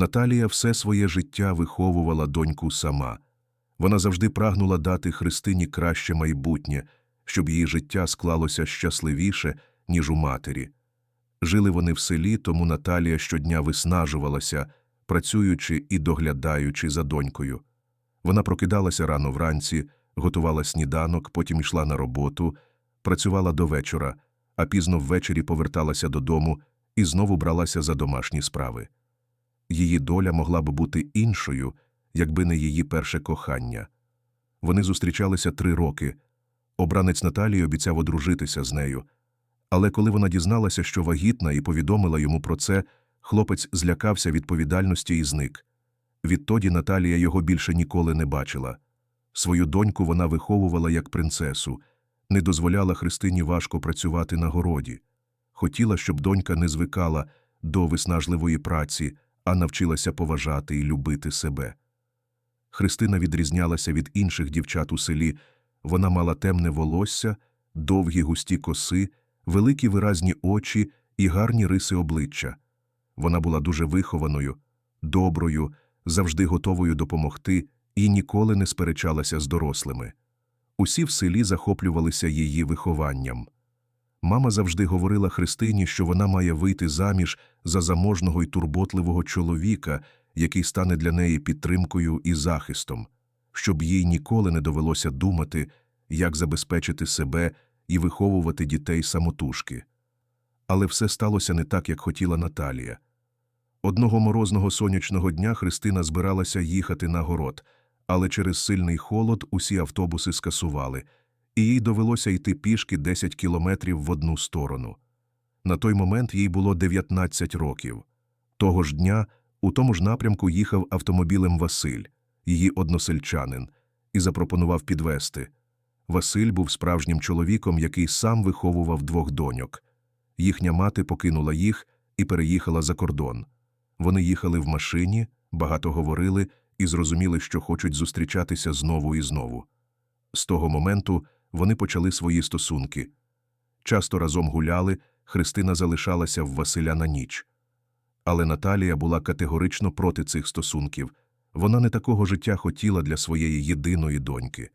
Наталія все своє життя виховувала доньку сама. Вона завжди прагнула дати Христині краще майбутнє, щоб її життя склалося щасливіше, ніж у матері. Жили вони в селі, тому Наталія щодня виснажувалася, працюючи і доглядаючи за донькою. Вона прокидалася рано вранці, готувала сніданок, потім йшла на роботу, працювала до вечора, а пізно ввечері поверталася додому і знову бралася за домашні справи. Її доля могла б бути іншою, якби не її перше кохання. Вони зустрічалися три роки. Обранець Наталії обіцяв одружитися з нею. Але коли вона дізналася, що вагітна, і повідомила йому про це, хлопець злякався відповідальності і зник. Відтоді Наталія його більше ніколи не бачила. Свою доньку вона виховувала як принцесу, не дозволяла Христині важко працювати на городі. Хотіла, щоб донька не звикала до виснажливої праці, а навчилася поважати і любити себе. Христина відрізнялася від інших дівчат у селі. Вона мала темне волосся, довгі густі коси, великі виразні очі і гарні риси обличчя. Вона була дуже вихованою, доброю, завжди готовою допомогти і ніколи не сперечалася з дорослими. Усі в селі захоплювалися її вихованням. Мама завжди говорила Христині, що вона має вийти заміж за заможного й турботливого чоловіка, який стане для неї підтримкою і захистом, щоб їй ніколи не довелося думати, як забезпечити себе і виховувати дітей самотужки. Але все сталося не так, як хотіла Наталія. Одного морозного сонячного дня Христина збиралася їхати на город, але через сильний холод усі автобуси скасували, і їй довелося йти пішки 10 кілометрів в одну сторону. На той момент їй було 19 років. Того ж дня у тому ж напрямку їхав автомобілем Василь, її односельчанин, і запропонував підвести. Василь був справжнім чоловіком, який сам виховував двох доньок. Їхня мати покинула їх і переїхала за кордон. Вони їхали в машині, багато говорили і зрозуміли, що хочуть зустрічатися знову і знову. З того моменту вони почали свої стосунки. Часто разом гуляли, Христина залишалася в Василя на ніч. Але Наталія була категорично проти цих стосунків. Вона не такого життя хотіла для своєї єдиної доньки.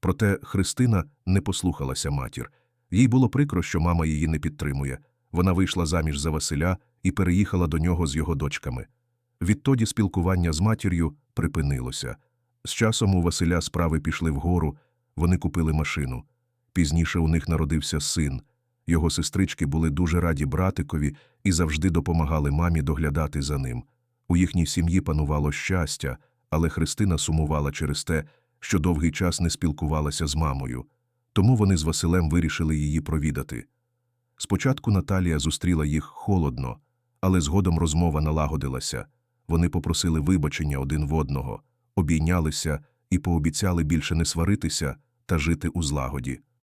Проте Христина не послухалася матір. Їй було прикро, що мама її не підтримує. Вона вийшла заміж за Василя і переїхала до нього з його дочками. Відтоді спілкування з матір'ю припинилося. З часом у Василя справи пішли вгору, вони купили машину. Пізніше у них народився син. Його сестрички були дуже раді братикові і завжди допомагали мамі доглядати за ним. У їхній сім'ї панувало щастя, але Христина сумувала через те, що довгий час не спілкувалася з мамою. Тому вони з Василем вирішили її провідати. Спочатку Наталія зустріла їх холодно, але згодом розмова налагодилася. Вони попросили вибачення один в одного, обійнялися і пообіцяли більше не сваритися та жити у злагоді.